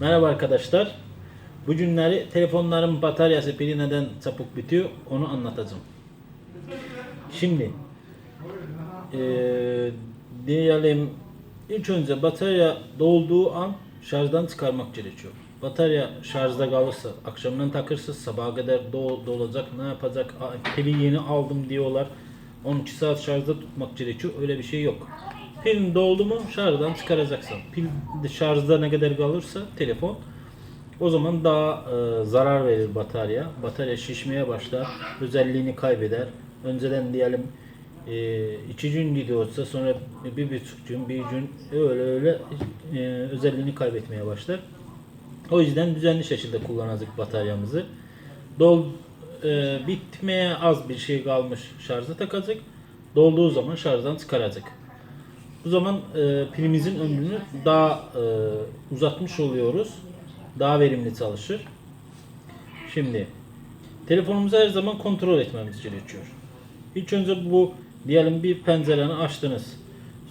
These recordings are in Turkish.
Merhaba arkadaşlar. Bu günleri telefonların bataryası pili neden çabuk bitiyor onu anlatacağım. Şimdi eee diyelim ilk önce batarya dolduğu an şarjdan çıkarmak gerekiyor. Batarya şarjda kalırsa akşamdan takırsız sabaha kadar do- dolacak ne yapacak "Aa, pili yeni aldım diyorlar 12 saat şarjda tutmak gerekiyor öyle bir şey yok. Pil doldu mu şarjdan çıkaracaksın. Pil şarjda ne kadar kalırsa telefon o zaman daha e, zarar verir batarya. Batarya şişmeye başlar, özelliğini kaybeder. Önceden diyelim e, iki gün gidiyorsa sonra bir buçuk gün, bir gün öyle öyle e, özelliğini kaybetmeye başlar. O yüzden düzenli şekilde kullanacak bataryamızı. Dol e, bitmeye az bir şey kalmış şarja takacak. Dolduğu zaman şarjdan çıkaracak. Bu zaman e, pilimizin ömrünü daha e, uzatmış oluyoruz. Daha verimli çalışır. Şimdi telefonumuzu her zaman kontrol etmemiz gerekiyor. İlk önce bu diyelim bir pencereni açtınız.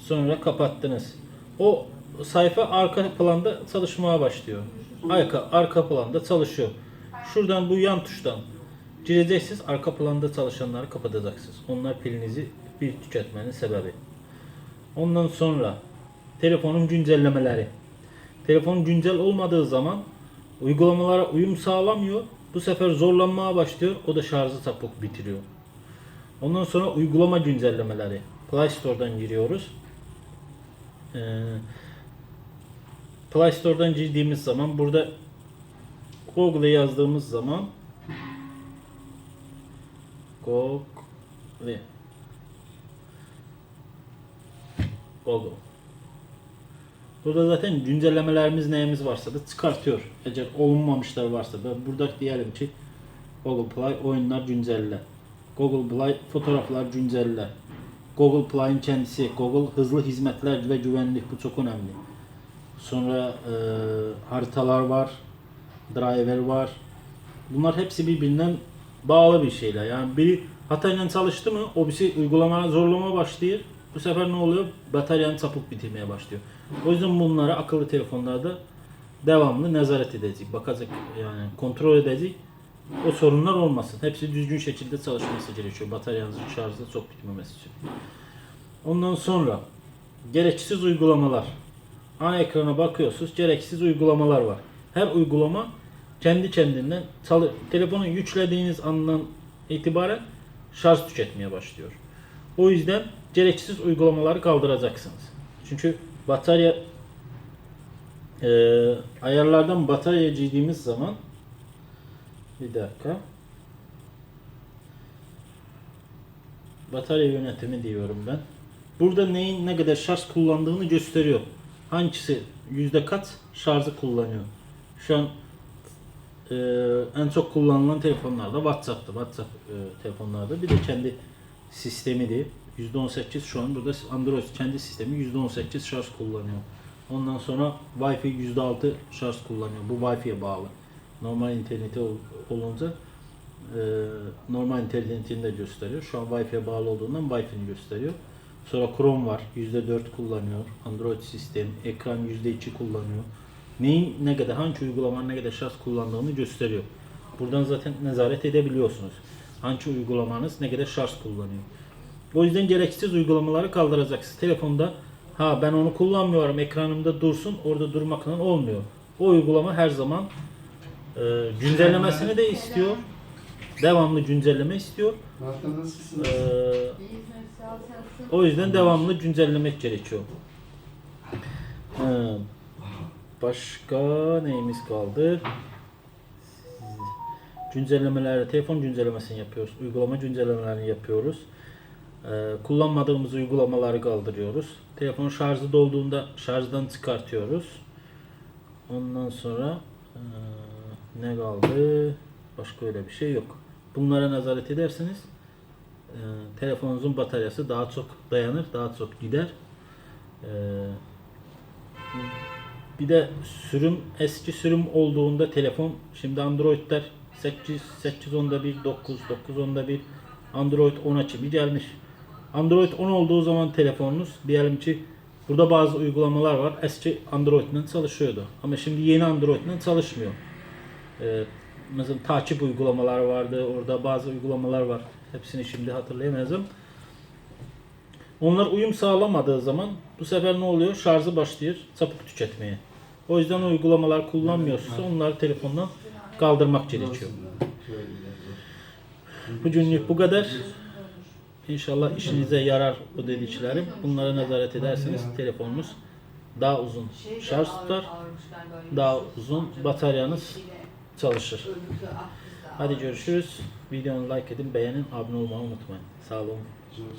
Sonra kapattınız. O sayfa arka planda çalışmaya başlıyor. Arka, arka planda çalışıyor. Şuradan bu yan tuştan gireceksiniz. Arka planda çalışanları kapatacaksınız. Onlar pilinizi bir tüketmenin sebebi. Ondan sonra telefonun güncellemeleri. Telefon güncel olmadığı zaman uygulamalara uyum sağlamıyor. Bu sefer zorlanmaya başlıyor. O da şarjı çabuk bitiriyor. Ondan sonra uygulama güncellemeleri. Play Store'dan giriyoruz. Ee, Play Store'dan girdiğimiz zaman burada Google'e yazdığımız zaman Google Google. Burada zaten güncellemelerimiz neyimiz varsa da çıkartıyor. Eğer olunmamışlar varsa da burada diyelim ki Google Play oyunlar güncelle. Google Play fotoğraflar güncelle. Google Play'in kendisi, Google hızlı hizmetler ve güvenlik bu çok önemli. Sonra e, haritalar var, driver var. Bunlar hepsi birbirinden bağlı bir şeyler. Yani biri hatayla çalıştı mı o birisi uygulamaya zorlama başlıyor. Bu sefer ne oluyor? Bataryanı çabuk bitirmeye başlıyor. O yüzden bunlara akıllı telefonlarda devamlı nezaret edecek, bakacak yani kontrol edecek. O sorunlar olmasın. Hepsi düzgün şekilde çalışması gerekiyor. Bataryanızın şarjda çok bitmemesi için. Ondan sonra gereksiz uygulamalar. Ana ekrana bakıyorsunuz. Gereksiz uygulamalar var. Her uygulama kendi kendinden çalı telefonu yüklediğiniz andan itibaren şarj tüketmeye başlıyor. O yüzden gereksiz uygulamaları kaldıracaksınız. Çünkü batarya e, ayarlardan batarya girdiğimiz zaman bir dakika batarya yönetimi diyorum ben. Burada neyin ne kadar şarj kullandığını gösteriyor. Hangisi yüzde kaç şarjı kullanıyor. Şu an e, en çok kullanılan telefonlarda WhatsApp'tı. WhatsApp e, telefonlarda bir de kendi sistemi de %18 şu an burada Android kendi sistemi %18 şarj kullanıyor. Ondan sonra Wi-Fi %6 şarj kullanıyor. Bu Wi-Fi'ye bağlı. Normal internete ol- olunca e, normal internetini de gösteriyor. Şu an Wi-Fi'ye bağlı olduğundan Wi-Fi'ni gösteriyor. Sonra Chrome var. %4 kullanıyor. Android sistem. Ekran %2 kullanıyor. Neyin ne kadar, hangi uygulamanın ne kadar şarj kullandığını gösteriyor. Buradan zaten nezaret edebiliyorsunuz. Hangi uygulamanız ne kadar şarj kullanıyor. O yüzden gereksiz uygulamaları kaldıracaksınız. Telefonda ha ben onu kullanmıyorum ekranımda dursun orada durmakla olmuyor. O uygulama her zaman e, güncellemesini de istiyor. Devamlı güncelleme istiyor. E, o yüzden devamlı güncellemek gerekiyor. Ha, başka neyimiz kaldı? Güncellemeleri, telefon güncellemesini yapıyoruz. Uygulama güncellemelerini yapıyoruz. Ee, kullanmadığımız uygulamaları kaldırıyoruz. Telefon şarjı dolduğunda şarjdan çıkartıyoruz. Ondan sonra ee, ne kaldı? Başka öyle bir şey yok. Bunlara nazaret ederseniz ee, telefonunuzun bataryası daha çok dayanır, daha çok gider. Ee, bir de sürüm eski sürüm olduğunda telefon şimdi Android'ler 8 8 onda bir 9 9 onda bir Android 10 açı bir gelmiş. Android 10 olduğu zaman telefonunuz diyelim ki Burada bazı uygulamalar var. Eski Android'den çalışıyordu. Ama şimdi yeni Android'den çalışmıyor. Ee, mesela takip uygulamaları vardı. Orada bazı uygulamalar var. Hepsini şimdi hatırlayamayacağım. Onlar uyum sağlamadığı zaman bu sefer ne oluyor? Şarjı başlıyor çabuk tüketmeye. O yüzden uygulamalar kullanmıyorsa onları telefondan kaldırmak gerekiyor. Bugünlük bu kadar. İnşallah işinize yarar bu dediklerim. Bunlara nazaret ederseniz telefonunuz daha uzun şarj tutar, daha uzun bataryanız çalışır. Hadi görüşürüz. Videonu like edin, beğenin, abone olmayı unutmayın. Sağ olun.